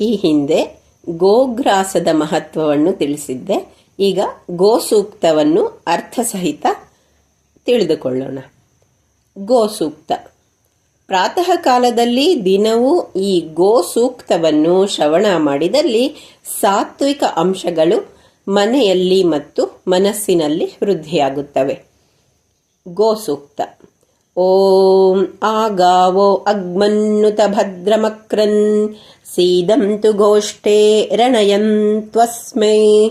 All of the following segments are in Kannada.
ಈ ಹಿಂದೆ ಗೋಗ್ರಾಸದ ಮಹತ್ವವನ್ನು ತಿಳಿಸಿದ್ದೆ. ಈಗ ಗೋಸೂಕ್ತವನ್ನು ಅರ್ಥಸಹಿತ ತಿಳಿದುಕೊಳ್ಳೋಣ. ಗೋಸೂಕ್ತ. ಪ್ರಾತಃ ಕಾಲದಲ್ಲಿ ದಿನವೂ ಈ ಗೋಸೂಕ್ತವನ್ನು ಶ್ರವಣ ಮಾಡಿದಲ್ಲಿ ಸಾತ್ವಿಕ ಅಂಶಗಳು ಮನೆಯಲ್ಲಿ ಮತ್ತು ಮನಸ್ಸಿನಲ್ಲಿ ವೃದ್ಧಿಯಾಗುತ್ತವೆ. ಗೋಸೂಕ್ತ. ಓಂ ಆಗಾವೋ ಅಗ್ಮನ್ನುತ ಭದ್ರಮಕ್ರನ್ गोष्ठे ಗೋಷ್ಠೆ त्वस्मै।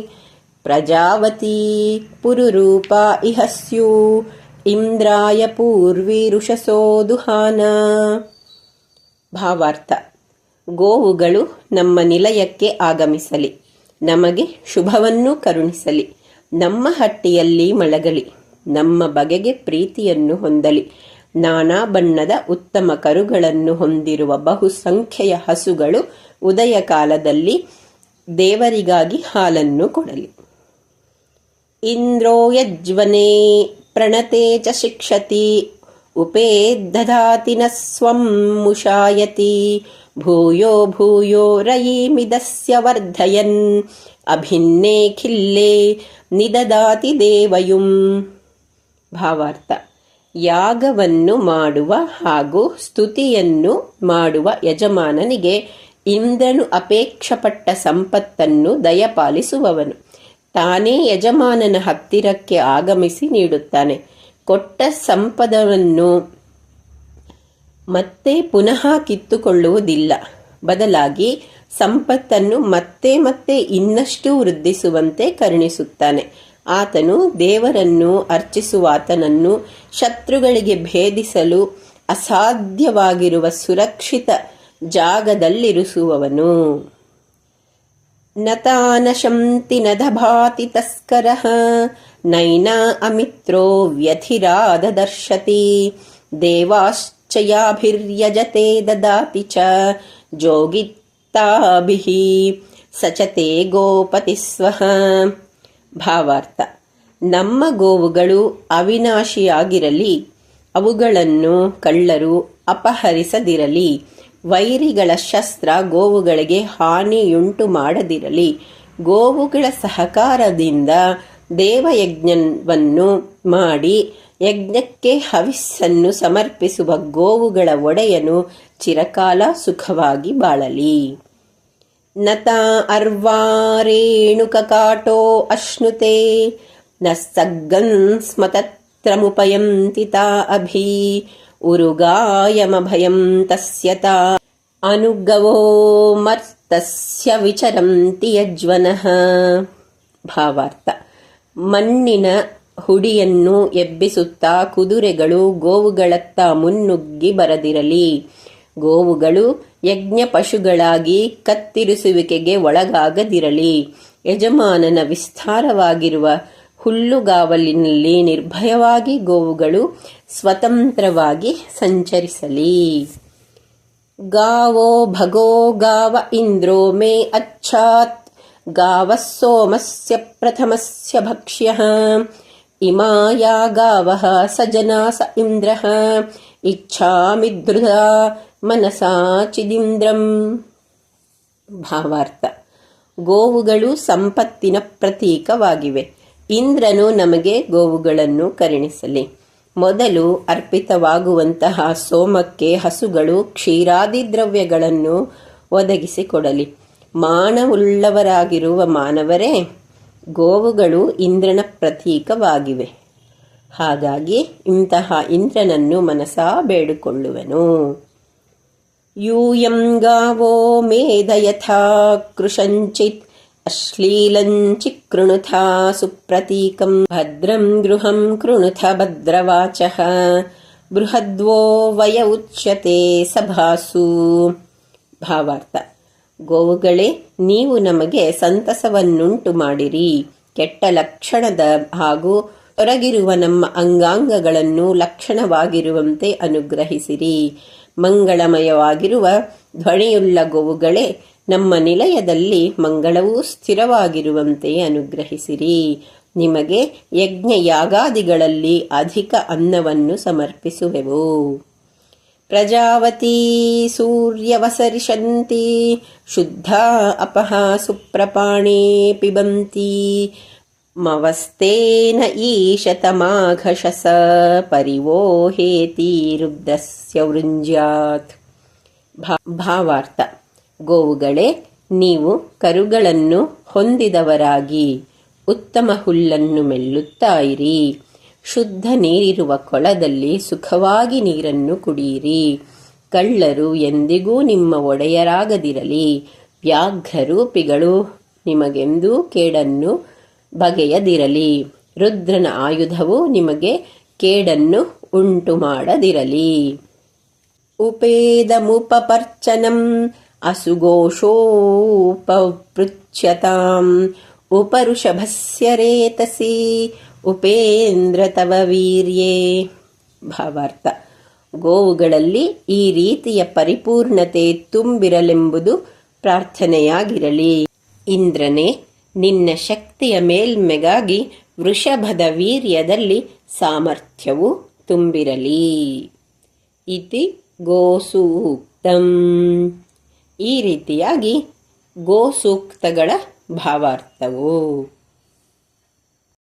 ಪ್ರಜಾವತಿ ಪುರುರೂಪ ಇಹ ಸ್ಯೂ ಇಂದ್ರಾಯ ಪೂರ್ವೀರುಷಸೋ ದುಹಾನ ಭಾವಾರ್ಥ ಗೋವುಗಳು ನಮ್ಮ ನಿಲಯಕ್ಕೆ ಆಗಮಿಸಲಿ, ನಮಗೆ ಶುಭವನ್ನು ಕರುಣಿಸಲಿ, ನಮ್ಮ ಹಟ್ಟಿಯಲ್ಲಿ ಮಳಗಲಿ ನಮ್ಮ ಬಗೆಗೆ ಪ್ರೀತಿಯನ್ನು ಹೊಂದಲಿ. ನಾನಾ ಬಣ್ಣದ ಉತ್ತಮ ಕರುಗಳನ್ನು ಹೊಂದಿರುವ ಬಹುಸಂಖ್ಯೆಯ ಹಸುಗಳು ಉದಯ ಕಾಲದಲ್ಲಿ ದೇವರಿಗಾಗಿ ಹಾಲನ್ನು ಕೊಡಲಿ. ಇಂದ್ರೋ ಯಜ್ವನೇ ಪ್ರಣತೆ ಚ ಶಿಕ್ಷತಿ ಉಪೇದಧಾತಿ ನ ಸ್ವಂ ಮುಷಾಯತಿ, ಭೂಯೋ ಭೂಯೋ ರಯೀಮಿದಸ್ಯ ವರ್ಧಯನ್, ಅಭಿನ್ನೇ ಖಿಲ್ಲೇ ನಿದದಾತಿ ದೇವಯುಂ. ಭಾವಾರ್ಥ. ಯಾಗವನ್ನು ಮಾಡುವ ಹಾಗೂ ಸ್ತುತಿಯನ್ನು ಮಾಡುವ ಯಜಮಾನನಿಗೆ ಇಂದ್ರನು ಅಪೇಕ್ಷಪಟ್ಟ ಸಂಪತ್ತನ್ನು ದಯಪಾಲಿಸುವವನು. ತಾನೇ ಯಜಮಾನನ ಹತ್ತಿರಕ್ಕೆ ಆಗಮಿಸಿ ನೀಡುತ್ತಾನೆ. ಕೊಟ್ಟ ಸಂಪದವನ್ನು ಮತ್ತೆ ಪುನಃ ಕಿತ್ತುಕೊಳ್ಳುವುದಿಲ್ಲ. ಬದಲಾಗಿ ಸಂಪತ್ತನ್ನು ಮತ್ತೆ ಮತ್ತೆ ಇನ್ನಷ್ಟು ವೃದ್ಧಿಸುವಂತೆ ಕರುಣಿಸುತ್ತಾನೆ. ಆತನು ದೇವರನ್ನು ಅರ್ಚಿಸುವಾತನನ್ನು ಶತ್ರುಗಳಿಗೆ ಭೇದಿಸಲು ಅಸಾಧ್ಯವಾಗಿರುವ ಸುರಕ್ಷಿತ ಜಾಗದಲ್ಲಿರಿಸುವವನು. ನತಾನಶಂತಿ ನದಭಾತಿ ತಸ್ಕರ ನೈನ ಅಮಿತ್ರೋ ವ್ಯಥಿರಾದದರ್ಶತಿ ದೇವಾಶ್ಚಯಾಭಿರ್ಯಜತೆ ದದಾತಿ ಚ ಜೋಗಿತ್ತಾಭಿ ಸಚತೆ ಗೋಪತಿ ಸ್ವಃ. ಭಾವಾರ್ಥ. ನಮ್ಮ ಗೋವುಗಳು ಅವಿನಾಶಿಯಾಗಿರಲಿ, ಅವುಗಳನ್ನು ಕಳ್ಳರು ಅಪಹರಿಸದಿರಲಿ, ವೈರಿಗಳ ಶಸ್ತ್ರ ಗೋವುಗಳಿಗೆ ಹಾನಿಯುಂಟು ಮಾಡದಿರಲಿ, ಗೋವುಗಳ ಸಹಕಾರದಿಂದ ದೇವಯಜ್ಞವನ್ನು ಮಾಡಿ ಯಜ್ಞಕ್ಕೆ ಹವಿಸ್ಸನ್ನು ಸಮರ್ಪಿಸುವ ಗೋವುಗಳ ಒಡೆಯನು ಚಿರಕಾಲ ಸುಖವಾಗಿ ಬಾಳಲಿ. ನತ अश्नुते ಅಶ್ನುತೆ, ನ ಸಗ್ಗನ್ तत्रमुपयन्ति ತಾ ಅಭಿ, ಉರುಗಾಯಮಭಯಂ ತಸ್ಯ ತಾ. ಅನುಗವೋ ಮರ್ತಸ್ಯ ವಿಚರಂತಿ ಯಜ್ವನಃ. ಭಾವಾರ್ಥ. ಮಣ್ಣಿನ ಹುಡಿಯನ್ನು ಎಬ್ಬಿಸುತ್ತಾ ಕುದುರೆಗಳು ಗೋವುಗಳತ್ತ ಮುನ್ನುಗ್ಗಿ ಬರದಿರಲಿ. ಗೋವುಗಳು ಯಜ್ಞ ಪಶುಗಳಾಗಿ ಕತ್ತಿರಿಸುವಿಕೆಗೆ ಒಳಗಾಗದಿರಲಿ. ಯಜಮಾನನ ವಿಸ್ತಾರವಾಗಿರುವ ಹುಲ್ಲುಗಾವಲಿನಲ್ಲಿ ನಿರ್ಭಯವಾಗಿ ಗೋವುಗಳು ಸ್ವತಂತ್ರವಾಗಿ ಸಂಚರಿಸಲಿ. ಗಾವೋ ಭಗೋ ಗಾವ ಇಂದ್ರೋ ಮೇ ಅಚ್ಚಾತ್ ಗಾವ ಸೋಮಸ್ಯ ಪ್ರಥಮಸ್ಯ ಭಕ್ಷ್ಯ. ಇಮಾಯ ಗಾವ ಸಜನಾ ಸ ಇಂದ್ರ. ಇಚ್ಛಾಮಿ ಧೃದ ಮನಸಾ ಚಿದಿಂದ್ರಂ. ಭಾವಾರ್ಥ. ಗೋವುಗಳು ಸಂಪತ್ತಿನ ಪ್ರತೀಕವಾಗಿವೆ. ಇಂದ್ರನು ನಮಗೆ ಗೋವುಗಳನ್ನು ಕರುಣಿಸಲಿ. ಮೊದಲು ಅರ್ಪಿತವಾಗುವಂತಹ ಸೋಮಕ್ಕೆ ಹಸುಗಳು ಕ್ಷೀರಾದಿ ದ್ರವ್ಯಗಳನ್ನು ಒದಗಿಸಿಕೊಡಲಿ. ಮಾನವುಳ್ಳವರಾಗಿರುವ ಮಾನವರೇ, ಗೋವುಗಳು ಇಂದ್ರನ ಪ್ರತೀಕವಾಗಿವೆ. ಹಾಗಾಗಿ ಇಂತಹ ಇಂದ್ರನನ್ನು ಮನಸಾ ಬೇಡಿಕೊಳ್ಳುವನು. ಯೂಯಂ ಗಾವೋ मेधयथा कृशञ्चित् ಕೃಶಂಚಿತ್ ಅಶ್ಲೀಲಂಚಿಕೃಣುಥ ಸುಪ್ರತೀಕಂ ಭದ್ರಂ ಗೃಹಂ ಕೃಣುಥ ಭದ್ರವಾಚಃ ಬೃಹದ್ವೋ ವಯ ಉಚ್ಯತೆ ಸಭಾಸು ಭಾವಾರ್ಥ ಗೋವುಗಳೇ, ನೀವು ನಮಗೆ ಸಂತಸವನ್ನುಂಟು ಮಾಡಿರಿ. ಕೆಟ್ಟ ಲಕ್ಷಣದ ಹಾಗೂ ಹೊರಗಿರುವ ನಮ್ಮ ಅಂಗಾಂಗಗಳನ್ನು ಲಕ್ಷಣವಾಗಿರುವಂತೆ ಅನುಗ್ರಹಿಸಿರಿ. ಮಂಗಳಮಯವಾಗಿರುವ ಧ್ವನಿಯುಳ್ಳ ಗೋವುಗಳೇ, ನಮ್ಮ ನಿಲಯದಲ್ಲಿ ಮಂಗಳವೂ ಸ್ಥಿರವಾಗಿರುವಂತೆ ಅನುಗ್ರಹಿಸಿರಿ. ನಿಮಗೆ ಯಜ್ಞ ಯಾಗಾದಿಗಳಲ್ಲಿ ಅಧಿಕ ಅನ್ನವನ್ನು ಸಮರ್ಪಿಸುವೆವು. ಪ್ರಜಾವತಿ ಸೂರ್ಯವಸರಿಷಂತಿ, ಶುದ್ಧ ಅಪಹ ಸುಪ್ರಪಾಣೇ ಪಿಬಂತಿ ಮವಸ್ತೇನ ಈಶತಮಾಘಶಸ ಪರಿವೋಹೇತಿ ರುದ್ರಸ್ಯ ವೃಂಜ್ಯಾತ್ ಭಾವಾರ್ಥ ಗೋವುಗಳೇ ನೀವು ಕರುಗಳನ್ನು ಹೊಂದಿದವರಾಗಿ ಉತ್ತಮ ಹುಲ್ಲನ್ನು ಮೆಲ್ಲುತ್ತಾ ಇರಿ ಶುದ್ಧ ನೀರಿರುವ ಕೊಳದಲ್ಲಿ ಸುಖವಾಗಿ ನೀರನ್ನು ಕುಡಿಯಿರಿ. ಕಳ್ಳರು ಎಂದಿಗೂ ನಿಮ್ಮ ಒಡೆಯರಾಗದಿರಲಿ. ವ್ಯಾಘ್ರರೂಪಿಗಳು ನಿಮಗೆಂದೂ ಕೇಡನ್ನು ಬಗೆಯದಿರಲಿ. ರುದ್ರನ ಆಯುಧವು ನಿಮಗೆ ಕೇಡನ್ನು ಉಂಟು ಮಾಡದಿರಲಿ ಉಪೇದಮುಪಪರ್ಚನಂ ಅಸುಘೋಷೋಪಪೃಚ್ಯತಾಂ ಉಪಋಷಭಸ್ಯ ರೇತಸಿ ಉಪೇಂದ್ರ ತವ ವೀರ್ಯೇ. ಭಾವಾರ್ಥ ಗೋವುಗಳಲ್ಲಿ ಈ ರೀತಿಯ ಪರಿಪೂರ್ಣತೆ ತುಂಬಿರಲೆಂಬುದು ಪ್ರಾರ್ಥನೆಯಾಗಿರಲಿ. ಇಂದ್ರನೇ ನಿನ್ನ ಶಕ್ತಿಯ ಮೇಲ್ಮೆಗಾಗಿ ವೃಷಭದ ವೀರ್ಯದಲ್ಲಿ ಸಾಮರ್ಥ್ಯವು ತುಂಬಿರಲಿ. ಇತಿ ಗೋಸೂಕ್ತಂ. ಈ ರೀತಿಯಾಗಿ ಗೋಸೂಕ್ತಗಳ ಭಾವಾರ್ಥವು.